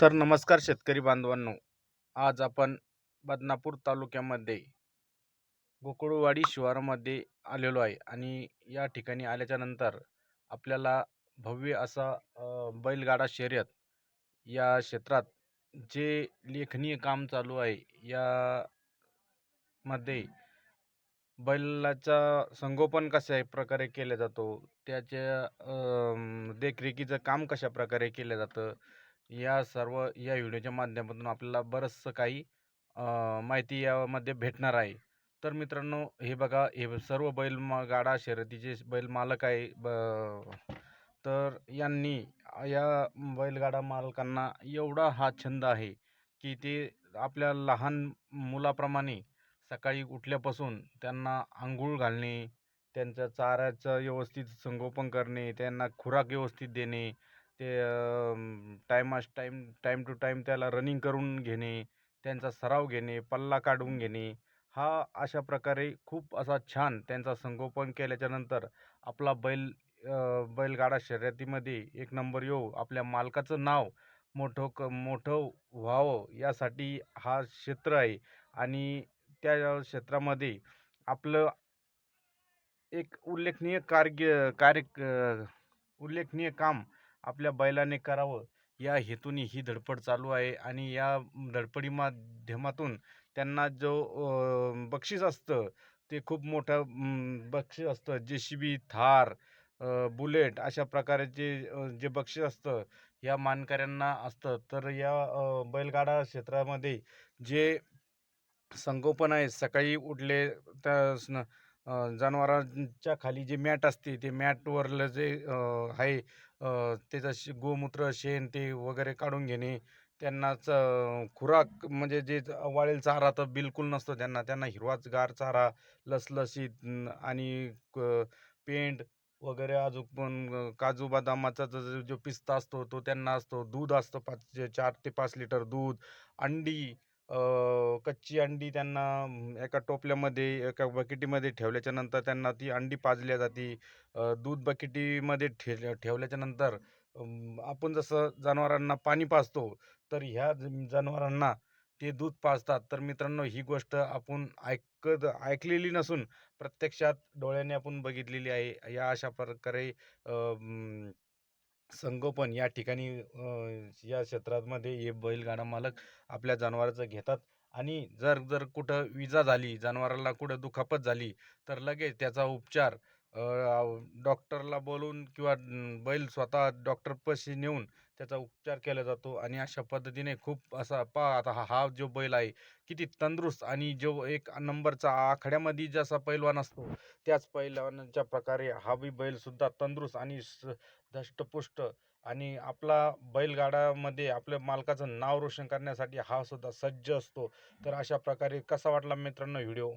तर नमस्कार शेतकरी बांधवांनो. आज आपण बदनापूर तालुक्यामध्ये गोकुळवाडी शिवारामध्ये आलेलो आहे आणि या ठिकाणी आल्याच्यानंतर आपल्याला भव्य असा बैलगाडा शर्यत या क्षेत्रात जे लेखनीय काम चालू आहे या मध्ये बैलाचा संगोपन कशा प्रकारे केलं जातो त्याच्या देखरेखीचं काम कशा प्रकारे केलं जातं या सर्व या व्हिडिओच्या माध्यमातून आपल्याला बरंचसं काही माहिती यामध्ये भेटणार आहे. तर मित्रांनो हे बघा हे सर्व बैल मा गाडा शर्यतीचे बैल मालक आहे ब तर यांनी या बैलगाडा मालकांना एवढा हा छंद आहे की ते आपल्या लहान मुलाप्रमाणे सकाळी उठल्यापासून त्यांना आंघोळ घालणे त्यांच्या चाऱ्याचं व्यवस्थित संगोपन करणे त्यांना खुराक व्यवस्थित देणे ते टायमास टाईम टाईम टू टाईम त्याला रनिंग करून घेणे त्यांचा सराव घेणे पल्ला काढून घेणे हा अशा प्रकारे खूप असा छान त्यांचा संगोपन केल्याच्यानंतर आपला बैल बैलगाडा शर्यतीमध्ये एक नंबर येऊ आपल्या मालकाचं नाव मोठं क मोठं व्हावं यासाठी हा क्षेत्र आहे. आणि त्या क्षेत्रामध्ये आपलं एक उल्लेखनीय कार्य कार्य उल्लेखनीय काम आपल्या बैलाने करावं. या हेतूने ही धडपड चालू आहे आणि या धडपडी माध्यमातून त्यांना जो बक्षीस असतं ते खूप मोठं बक्षीस असतं. जे सी बी थार बुलेट अशा प्रकारचे जे बक्षीस असतं या मानकऱ्यांना असतं. तर या बैलगाडा क्षेत्रामध्ये जे संगोपन आहे सकाळी उठले त्या जनावरांच्या खाली जे मॅट असते ते मॅटवरलं जे आहे त्याचं शे गोमूत्र शेण ते वगैरे काढून घेणे त्यांनाच खुराक म्हणजे जे वाळेल चारा तर बिलकुल नसतो त्यांना. त्यांना हिरवाच गार चारा लसलसीत आणि क- पेंड वगैरे अजून पण काजू बदामाचा जो जो- पिस्ता असतो तो त्यांना असतो. दूध असतं पाच चार ते पाच लिटर दूध अंडी कच्ची अंडी त्यांना एका टोपल्यामध्ये एका बकेटीमध्ये ठेवल्याच्या नंतर त्यांना ती अंडी पाजल्या जाते. दूध बकेटीमध्ये ठे ठेवल्याच्या नंतर आपण जसं जनावरांना पाणी पाजतो तर ह्या ज- जनावरांना ते दूध पाजतात. तर मित्रांनो ही गोष्ट आपण ऐकत ऐकलेली नसून प्रत्यक्षात डोळ्याने आपण बघितलेली आहे. या अशा प्रकारे संगोपन या ठिकाणी या क्षेत्रामध्ये हे बैलगाडा मालक आपल्या जनावराचं घेतात. आणि जर जर कुठं विजा झाली जनावराला कुठं दुखापत झाली तर लगेच त्याचा उपचार डॉक्टरला बोलवून किंवा बैल स्वतः डॉक्टरपाशी नेऊन त्याचा उपचार केला जातो आणि अशा पद्धतीने खूप असा पहा आता हा हा जो बैल आहे किती तंदुरुस्त आणि जो एक नंबरचा आखाड्यामध्ये जसा पैलवान असतो त्याच पैलवानाच्या प्रकारे हा बी बैलसुद्धा तंदुरुस्त आणि स- धष्टपुष्ट आणि आपला बैलगाडामध्ये आपल्या मालकाचं नाव रोशन करण्यासाठी हा सुद्धा सज्ज असतो. तर अशा प्रकारे कसा वाटला मित्रांनो व्हिडिओ?